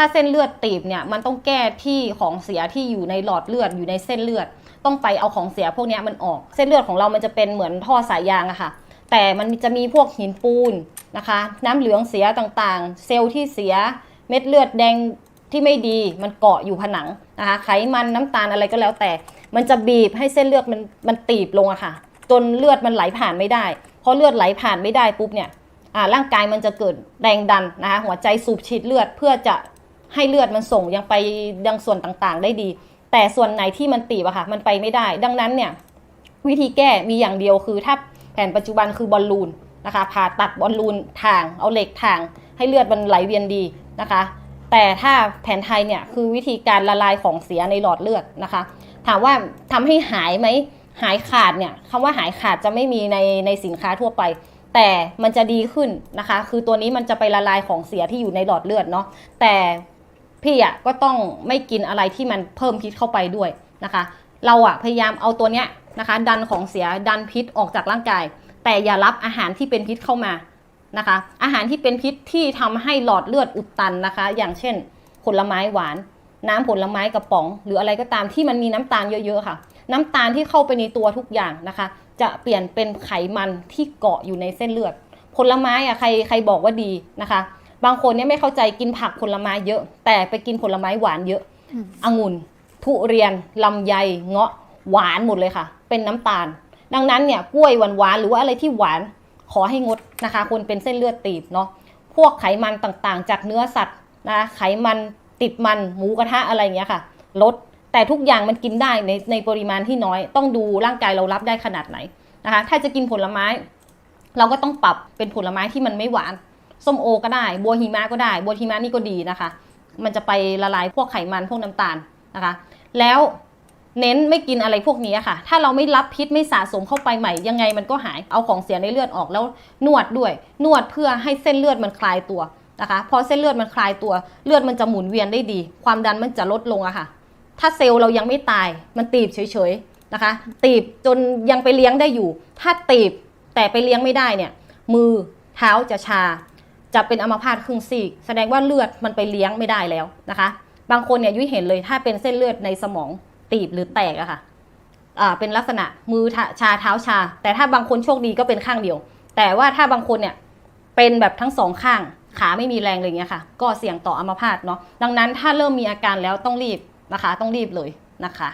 ถ้าเส้นเลือดตีบเนี่ยมันต้องแก้ที่ของเสียที่อยู่ในหลอดเลือดอยู่ในเส้นเลือด ต้องไปเอาของเสียพวกนี้มันออก เส้นเลือดของเรามันจะเป็นเหมือนท่อสายยางอะค่ะ แต่มันจะมีพวกหินปูนนะคะ น้ำเหลืองเสียต่างๆ เซลล์ที่เสียเม็ดเลือดแดงที่ไม่ดีมันเกาะอยู่ผนังนะคะไขมันน้ำตาลอะไรก็แล้วแต่ มันจะบีบให้เส้นเลือดมันมันตีบลงอะค่ะ จนเลือดมันไหลผ่านไม่ได้เพอเลือดไหลผ่านไม่ได้ปุ๊บเนี่ยอ่าร่างกายมันจะเกิดแรงดันนะคะหัวใจสูบฉีดเลือดเพื่อจะ ให้เลือดมันส่งยังไปยังส่วนต่างๆ ได้ดี แต่ส่วนไหนที่มันตีบอะค่ะ มันไปไม่ได้ ดังนั้นเนี่ยวิธีแก้มีอย่างเดียวคือถ้าแผนปัจจุบันคือบอลลูนนะคะผ่าตัดบอลลูนทางเอาเหล็กทางให้เลือดมันไหลเวียนดีนะคะ แต่ถ้าแผนไทยเนี่ยคือวิธีการละลายของเสียในหลอดเลือดนะคะ ถามว่าทำให้หายไหมหายขาดเนี่ยคำว่าหายขาดจะไม่มีในในสินค้าทั่วไป แต่มันจะดีขึ้นนะคะ คือตัวนี้มันจะไปละลายของเสียที่อยู่ในหลอดเลือดเนาะแต่ พี่อะก็ต้องไม่กินอะไรที่มันเพิ่มพิษเข้าไปด้วยนะคะ เราอะพยายามเอาตัวเนี้ยนะคะ ดันของเสียดันพิษออกจากร่างกาย แต่อย่ารับอาหารที่เป็นพิษเข้ามานะคะ อาหารที่เป็นพิษที่ทำให้หลอดเลือดอุดตันนะคะ อย่างเช่น ผลไม้หวาน น้ำผลไม้กระป๋อง หรืออะไรก็ตามที่มันมีน้ำตาลเยอะๆค่ะ น้ำตาลที่เข้าไปในตัวทุกอย่างนะคะ จะเปลี่ยนเป็นไขมันที่เกาะอยู่ในเส้นเลือด ผลไม้อะใครใครบอกว่าดีนะคะ บางคนเนี่ยไม่เข้าใจกินผักผลไม้เยอะ แต่ไปกินผลไม้หวานเยอะอืมองุ่น ทุเรียนลำไยเงาะหวานหมดเลยค่ะ เป็นน้ำตาล ดังนั้นเนี่ยกล้วยหวานหวานๆหรือว่าอะไรที่หวานขอให้งดนะคะ คนเป็นเส้นเลือดตีบเนาะพวกไขมันต่างๆ จากเนื้อสัตว์นะคะไขมันติดมันหมูกระทะอะไรอย่างเงี้ยค่ะ ลดแต่ทุกอย่างมันกินได้ในในปริมาณที่น้อย ต้องดูร่างกายเรารับได้ขนาดไหนนะคะ ถ้าจะกินผลไม้ เราก็ต้องปรับเป็นผลไม้ที่มันไม่หวาน ส้มโอก็ได้ บัวหิมะก็ได้ บัวหิมะนี่ก็ดีนะคะ มันจะไปละลายพวกไขมันพวกน้ำตาลนะคะ แล้วเน้นไม่กินอะไรพวกนี้ค่ะ ถ้าเราไม่รับพิษไม่สะสมเข้าไปใหม่ ยังไงมันก็หาย เอาของเสียในเลือดออกแล้วนวดด้วย นวดเพื่อให้เส้นเลือดมันคลายตัวนะคะ พอเส้นเลือดมันคลายตัว เลือดมันจะหมุนเวียนได้ดี ความดันมันจะลดลงอะค่ะ ถ้าเซลล์เรายังไม่ตาย มันตีบเฉยๆนะคะ ตีบจนยังไปเลี้ยงได้อยู่ ถ้าตีบแต่ไปเลี้ยงไม่ได้เนี่ย มือเท้าจะชา จะเป็นอัมพาตครึ่งซีก แสดงว่าเลือดมันไปเลี้ยงไม่ได้แล้วนะคะ บางคนเนี่ยยุ้ยเห็นเลยถ้าเป็นเส้นเลือดในสมองตีบหรือแตกอะค่ะอ่าเป็นลักษณะมือชาเท้าชา แต่ถ้าบางคนโชคดีก็เป็นข้างเดียว แต่ว่าถ้าบางคนเนี่ยเป็นแบบทั้งสองข้างขาไม่มีแรงเลยางเงี้ยค่ะ ก็เสี่ยงต่ออัมพาตเนาะดังนั้นถ้าเริ่มมีอาการแล้วต้องรีบนะคะ ต้องรีบเลยนะคะ